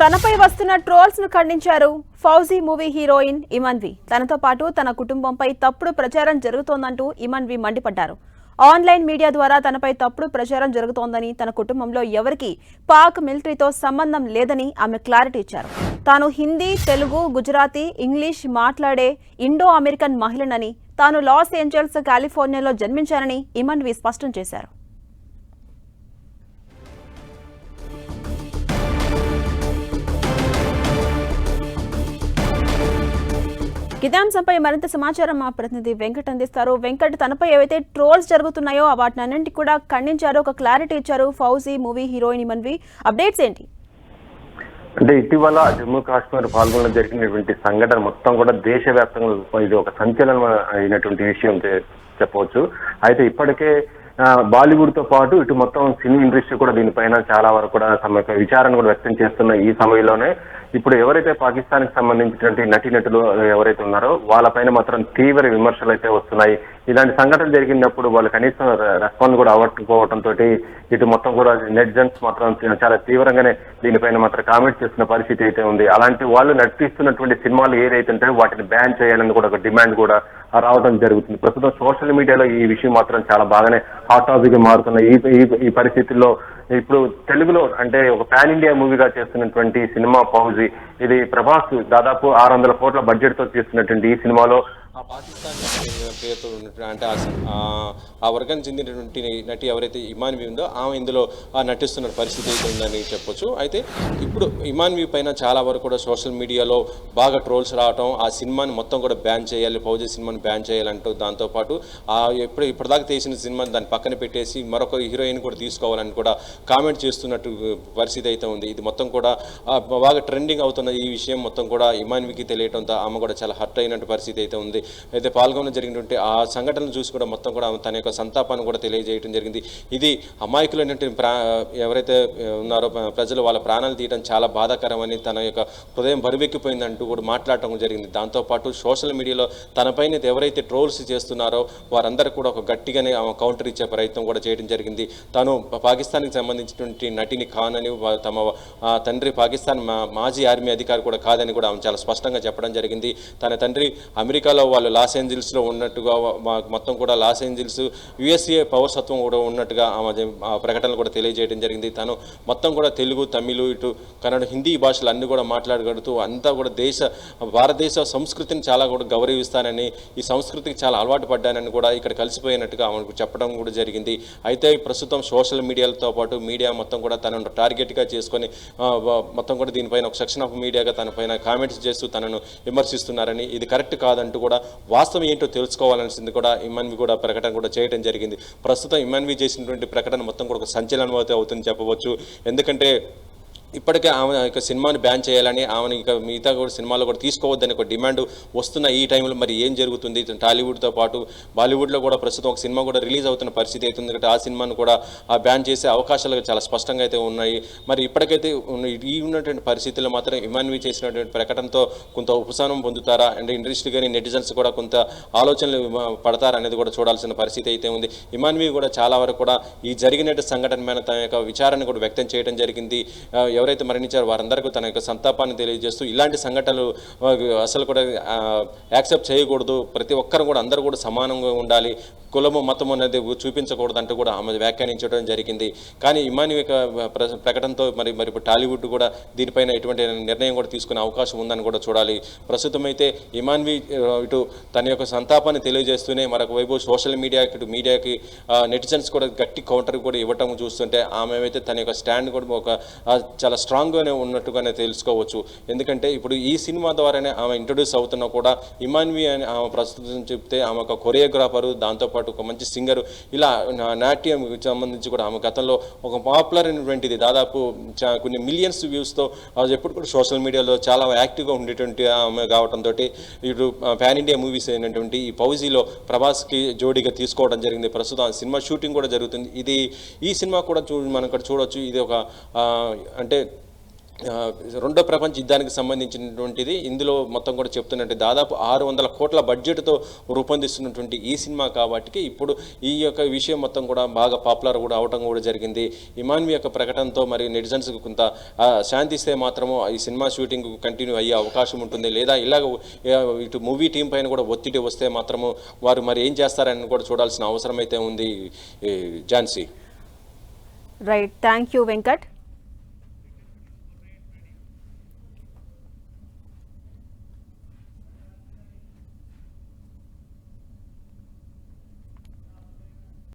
తనపై వస్తున్న ట్రోల్స్ను ఖండించారు ఫౌజీ మూవీ హీరోయిన్ ఇమన్వి తనతో పాటు తన కుటుంబంపై తప్పుడు ప్రచారం జరుగుతోందంటూ ఇమన్వి మండిపడ్డారు. ఆన్లైన్ మీడియా ద్వారా తనపై తప్పుడు ప్రచారం జరుగుతోందని తన కుటుంబంలో ఎవరికీ పాక్ మిలిటరీతో సంబంధం లేదని ఆమె క్లారిటీ ఇచ్చారు. తాను హిందీ తెలుగు గుజరాతీ ఇంగ్లీష్ మాట్లాడే ఇండో అమెరికన్ మహిళనని తాను లాస్ ఏంజల్స్ కాలిఫోర్నియాలో జన్మించానని ఇమన్వి స్పష్టం చేశారు. ఇదే అంశంపై మరింత సమాచారం మా ప్రతినిధి వెంకట్ అందిస్తారు. వెంకట్ తనపై ఏవైతే ట్రోల్స్ జరుగుతున్నాయో వాటిని అన్నింటి కూడా ఖండించారు. ఒక క్లారిటీ ఇచ్చారు Fauji movie heroine Manvi. Updates ఏంటి? అంటే ఇటీవల జమ్మూ కాశ్మీర్ పాల్గొనడం జరిగినటువంటి సంఘటన మొత్తం కూడా దేశవ్యాప్తంగా ఇది ఒక సంచలనం అయినటువంటి విషయం చెప్పవచ్చు. అయితే ఇప్పటికే బాలీవుడ్తో పాటు ఇటు మొత్తం సినీ ఇండస్ట్రీ కూడా దీనిపైన చాలా వరకు కూడా తమ యొక్క విచారణ కూడా వ్యక్తం చేస్తున్న ఈ సమయంలోనే ఇప్పుడు ఎవరైతే పాకిస్తాన్కి సంబంధించినటువంటి నటీనటులు ఎవరైతే ఉన్నారో వాళ్ళపైన మాత్రం తీవ్ర విమర్శలు అయితే వస్తున్నాయి. ఇలాంటి సంఘటన జరిగినప్పుడు వాళ్ళు కనీసం రెస్పాన్స్ కూడా అవ్వకపోవడంతో ఇటు మొత్తం కూడా నెట్జన్స్ మాత్రం చాలా తీవ్రంగానే దీనిపైన మాత్రం కామెంట్ చేస్తున్న పరిస్థితి అయితే ఉంది. అలాంటి వాళ్ళు నటిస్తున్నటువంటి సినిమాలు ఏదైతే ఉంటాయో వాటిని బ్యాన్ చేయాలని కూడా ఒక డిమాండ్ కూడా రావడం జరుగుతుంది. ప్రస్తుతం సోషల్ మీడియాలో ఈ విషయం మాత్రం చాలా బాగానే హాట్ టాపిక్గా మారుతున్న ఈ ఈ- ఈ పరిస్థితుల్లో ఇప్పుడు తెలుగులో అంటే ఒక పాన్ ఇండియా మూవీగా చేస్తున్నటువంటి సినిమా పౌజీ ఇది ప్రభాస్ దాదాపు ఆరు వందల కోట్ల బడ్జెట్తో తీస్తున్నటువంటి ఈ సినిమాలో ఆ పాకిస్తాన్ పేరుతో ఉన్నటువంటి అంటే ఆ వర్గానికి చెందినటువంటి నటి ఎవరైతే ఇమాన్వి ఉందో ఆమె ఇందులో ఆ నటిస్తున్న పరిస్థితి అయితే ఉందని చెప్పొచ్చు. అయితే ఇప్పుడు ఇమాన్వి పైన చాలా వరకు కూడా సోషల్ మీడియాలో బాగా ట్రోల్స్ రావటం ఆ సినిమాని మొత్తం కూడా బ్యాన్ చేయాలి ఫౌజీ సినిమాని బ్యాన్ చేయాలంటూ దాంతోపాటు ఆ ఎప్పుడు ఇప్పటిదాకా తీసిన సినిమాని దాన్ని పక్కన పెట్టేసి మరొక హీరోయిన్ కూడా తీసుకోవాలని కూడా కామెంట్ చేస్తున్నట్టు పరిస్థితి అయితే ఉంది. ఇది మొత్తం కూడా బాగా ట్రెండింగ్ అవుతున్న ఈ విషయం మొత్తం కూడా ఇమాన్వికి తెలియటంతో ఆమె కూడా చాలా హర్ట్ అయినట్టు పరిస్థితి అయితే ఉంది. అయితే పాల్గొనడం జరిగినటువంటి ఆ సంఘటనలు చూసి కూడా మొత్తం కూడా తన యొక్క సంతాపాన్ని కూడా తెలియజేయడం జరిగింది. ఇది అమాయకులైనటువంటి ప్రా ఎవరైతే ఉన్నారో ప్రజలు వాళ్ళ ప్రాణాలు తీయడం చాలా బాధాకరమని తన యొక్క హృదయం బరువెక్కిపోయిందంటూ కూడా మాట్లాడటం జరిగింది. దాంతోపాటు సోషల్ మీడియాలో తనపైన ఎవరైతే ట్రోల్స్ చేస్తున్నారో వారందరూ కూడా ఒక గట్టిగానే కౌంటర్ ఇచ్చే ప్రయత్నం కూడా చేయడం జరిగింది. తను పాకిస్తాన్కి సంబంధించినటువంటి నటిని కానని తమ తండ్రి పాకిస్తాన్ మా- మాజీ ఆర్మీ అధికారి కూడా కాదని కూడా ఆమె చాలా స్పష్టంగా చెప్పడం జరిగింది. తన తండ్రి అమెరికాలో వాళ్ళు లాస్ ఏంజిల్స్లో ఉన్నట్టుగా మొత్తం కూడా లాస్ ఏంజిల్స్ యుఎస్ఏ పౌరసత్వం కూడా ఉన్నట్టుగా ఆమె ప్రకటనలు కూడా తెలియజేయడం జరిగింది. తను మొత్తం కూడా తెలుగు తమిళ ఇటు కన్నడ హిందీ భాషలు అన్నీ కూడా మాట్లాడగలుగుతూ అంతా కూడా దేశ భారతదేశ సంస్కృతిని చాలా కూడా గౌరవిస్తానని ఈ సంస్కృతికి చాలా అలవాటు పడ్డానని కూడా ఇక్కడ కలిసిపోయినట్టుగా ఆమెకు చెప్పడం కూడా జరిగింది. అయితే ప్రస్తుతం సోషల్ మీడియాలతో పాటు మీడియా మొత్తం కూడా తనను టార్గెట్గా చేసుకొని మొత్తం కూడా దీనిపైన ఒక సెక్షన్ ఆఫ్ మీడియాగా తన పైన కామెంట్స్ చేస్తూ తనను విమర్శిస్తున్నారని ఇది కరెక్ట్ కాదంటూ కూడా వాస్తవం ఏంటో తెలుసుకోవాలనిసింది కూడా ఇమాన్వి కూడా ప్రకటన కూడా చేయడం జరిగింది. ప్రస్తుతం ఇమాన్వి చేసినటువంటి ప్రకటన మొత్తం కూడా ఒక సంచలనం అయితే అవుతుంది చెప్పవచ్చు. ఎందుకంటే ఇప్పటికే ఆమె యొక్క సినిమాని బ్యాన్ చేయాలని ఆమెను ఇక మిగతా కూడా సినిమాలో కూడా తీసుకోవద్దని ఒక డిమాండ్ వస్తున్న ఈ టైంలో మరి ఏం జరుగుతుంది? టాలీవుడ్తో పాటు బాలీవుడ్లో కూడా ప్రస్తుతం ఒక సినిమా కూడా రిలీజ్ అవుతున్న పరిస్థితి అవుతుంది కాబట్టి ఆ సినిమాను కూడా ఆ బ్యాన్ చేసే అవకాశాలు చాలా స్పష్టంగా అయితే ఉన్నాయి. మరి ఇప్పటికైతే ఈ ఉన్నటువంటి పరిస్థితుల్లో మాత్రం ఇమాన్వి చేసినటువంటి ప్రకటనతో కొంత ఉపశమనం పొందుతారా? అండ్ ఇండస్ట్రీ కానీ నెటిజన్స్ కూడా కొంత ఆలోచనలు పడతారా అనేది కూడా చూడాల్సిన పరిస్థితి అయితే ఉంది. ఇమాన్వి కూడా చాలా వరకు కూడా ఈ జరిగిన సంఘటన మీద తన యొక్క విచారాన్ని కూడా వ్యక్తం చేయడం జరిగింది. ఎవరైతే మరణించారో వారందరికీ తన యొక్క సంతాపాన్ని తెలియజేస్తూ ఇలాంటి సంఘటనలు అసలు కూడా యాక్సెప్ట్ చేయకూడదు. ప్రతి ఒక్కరు కూడా అందరూ కూడా సమానంగా ఉండాలి. కులము మతము అనేది చూపించకూడదంటూ కూడా ఆమె వ్యాఖ్యానించడం జరిగింది. కానీ ఇమాని యొక్క ప్ర- ప్రకటనతో మరి మరి టాలీవుడ్ కూడా దీనిపైన ఎటువంటి నిర్ణయం కూడా తీసుకునే అవకాశం ఉందని కూడా చూడాలి. ప్రస్తుతం అయితే ఇమాన్వి ఇటు తన యొక్క సంతాపాన్ని తెలియజేస్తూనే మరొక వైపు సోషల్ మీడియా ఇటు మీడియాకి నెటిజన్స్ కూడా గట్టి కౌంటర్ కూడా ఇవ్వటం చూస్తుంటే ఆమె అయితే తన యొక్క స్టాండ్ కూడా ఒక చాలా స్ట్రాంగ్గానే ఉన్నట్టుగానే తెలుసుకోవచ్చు. ఎందుకంటే ఇప్పుడు ఈ సినిమా ద్వారానే ఆమె ఇంట్రొడ్యూస్ అవుతున్నా కూడా ఇమాన్వి అని ఆమె ప్రస్తుతం చెప్తే ఆమె ఒక కొరియోగ్రాఫరు దాంతోపాటు ఒక మంచి సింగర్. ఇలా నా- నాట్యం సంబంధించి కూడా ఆమె గతంలో ఒక పాపులర్ అయినటువంటిది. దాదాపు కొన్ని మిలియన్స్ వ్యూస్తో ఎప్పుడు కూడా సోషల్ మీడియాలో చాలా యాక్టివ్గా ఉండేటువంటి ఆమె కావడంతో ఇటు పాన్ ఇండియా మూవీస్ అయినటువంటి ఈ పౌజీలో ప్రభాస్కి జోడీగా తీసుకోవడం జరిగింది. ప్రస్తుతం ఆ సినిమా షూటింగ్ కూడా జరుగుతుంది. ఇది ఈ సినిమా కూడా చూ మనం ఇక్కడ చూడొచ్చు. ఇది ఒక అంటే రెండో ప్రపంచ యుద్ధానికి సంబంధించినటువంటిది ఇందులో మొత్తం కూడా చెప్తున్నట్టు దాదాపు ఆరు వందల కోట్ల బడ్జెట్తో రూపొందిస్తున్నటువంటి ఈ సినిమా కాబట్టి ఇప్పుడు ఈ యొక్క విషయం మొత్తం కూడా బాగా పాపులర్ కూడా అవటం కూడా జరిగింది. ఇమాన్వి యొక్క ప్రకటనతో మరియు నెటిజన్స్కి కొంత శాంతిస్తే మాత్రము ఈ సినిమా షూటింగ్ కంటిన్యూ అయ్యే అవకాశం ఉంటుంది. లేదా ఇలాగ ఇటు మూవీ టీం పైన కూడా ఒత్తిడి వస్తే మాత్రము వారు మరి ఏం చేస్తారని కూడా చూడాల్సిన అవసరం అయితే ఉంది ఈ Jhansi right thank you Venkat